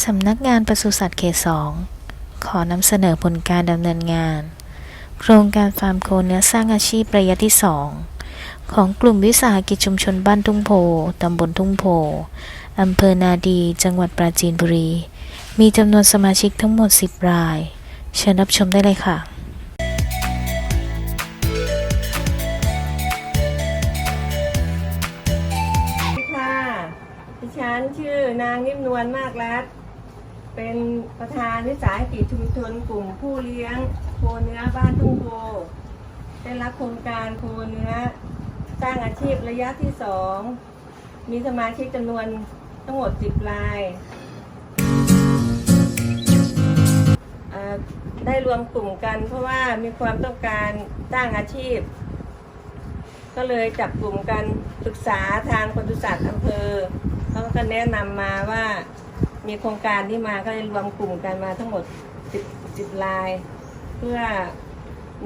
สำนักงานปศุสัตว์เขตสองขอนำเสนอผลการดำเนินงาน โครงการฟาร์มโคเนื้อสร้างอาชีพระยะที่2ของกลุ่มวิสาหกิจชุมชนบ้านทุ่งโพตำบลทุ่งโพอำเภอนาดี จังหวัดปราจีนบุรี มีจำนวนสมาชิกทั้งหมด 10 ราย เชิญรับชมได้เลยค่ะสวัสดีค่ะดิฉันชื่อนางนิ่มนวลมากรัฐ เป็นประธานวิสาหกิจชุมชนกลุ่มผู้เลี้ยงโคเนื้อบ้านทุ่งโพได้รับโครงการโคเนื้อสร้างอาชีพระยะที่สองมีสมาชิกจำนวนทั้งหมด 10 รายได้รวมกลุ่มกันเพราะว่ามีความต้องการสร้างอาชีพ ก็เลยจับกลุ่มกันปรึกษาทางปศุสัตว์อำเภอเขาก็แนะนำมาว่า มีโครงการที่มาก็เลยรวมกลุ่มกันมาทั้งหมด 10 10ราย เพื่อ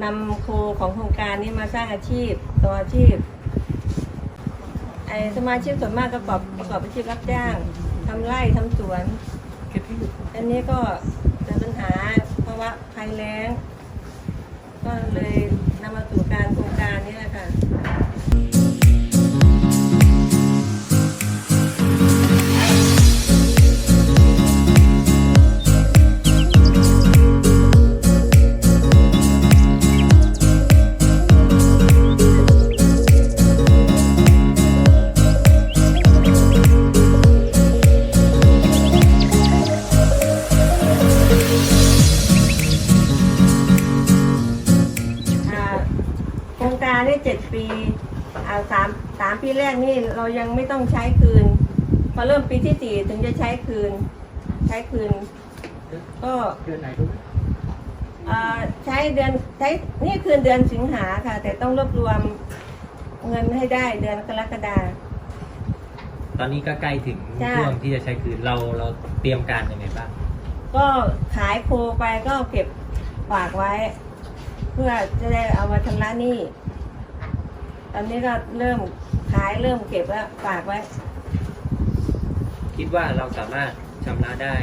นำโคของโครงการนี้มาสร้างอาชีพต่ออาชีพไอสมาชิกส่วนมากก็ประกอบประกอบอาชีพรับจ้างทำไร่ทำสวนอันนี้ก็เกิดปัญหาภาวะภัยแล้ง ก็เลยนำมาสู่การโครงการนี้แหละค่ะ โครงการนี่เจ็ดปีอ่าสามสามปีแรกนี่เรายังไม่ต้องใช้คืน พอเริ่มปีที่สี่ถึงจะใช้คืน ใช้คืน ก็เดือนไหนรู้ไหมอ่าใช้เดือนใช้นี่คืนเดือนสิงหาค่ะ แต่ต้องรวบรวมเงินให้ได้เดือนกรกฎา ตอนนี้ก็ใกล้ถึงจ้ะ ช่วงที่จะใช้คืนเราเราเตรียมการยังไงบ้าง ก็ขายโคไปก็เก็บฝากไว้ เพื่อจะได้เอามาชำระหนี้ตอนนี้ก็เริ่มขายเริ่มเก็บแล้วฝากไว้ คิดว่าเราสามารถชำระได้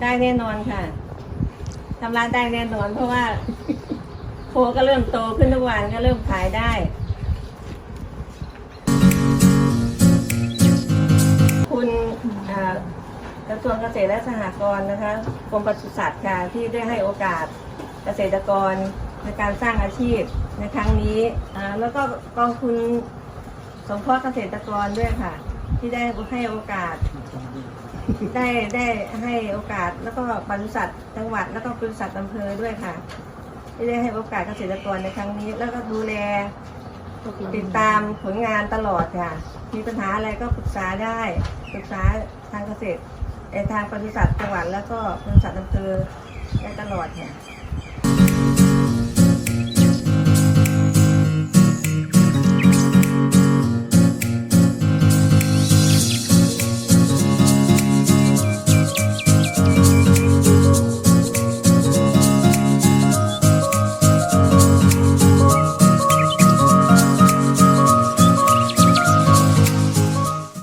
ได้แน่นอนค่ะทำร้านได้แน่นอน เพราะว่า โคก็เริ่มโตขึ้นทุกวันก็เริ่มขายได้ กระทรวงเกษตรและสหกรณ์นะคะกรมปศุสัตว์ค่ะที่ได้ให้โอกาสเกษตรกรในการสร้างอาชีพในครั้งนี้แล้วก็กองทุนสงเคราะห์เกษตรกรด้วยค่ะ ที่ได้ให้โอกาส ได้ได้ให้โอกาสแล้วก็บริษัทจังหวัดแล้วก็บริษัทอำเภอด้วยค่ะ ที่ได้ให้โอกาสเกษตรกรในครั้งนี้ แล้วก็ดูแลติดตามผลงานตลอดค่ะ มีปัญหาอะไรก็ปรึกษาได้ปรึกษาทางเกษตร ทางบริษัทจังหวัดแล้วก็บริษัทอำเภอได้ตลอดเนี่ย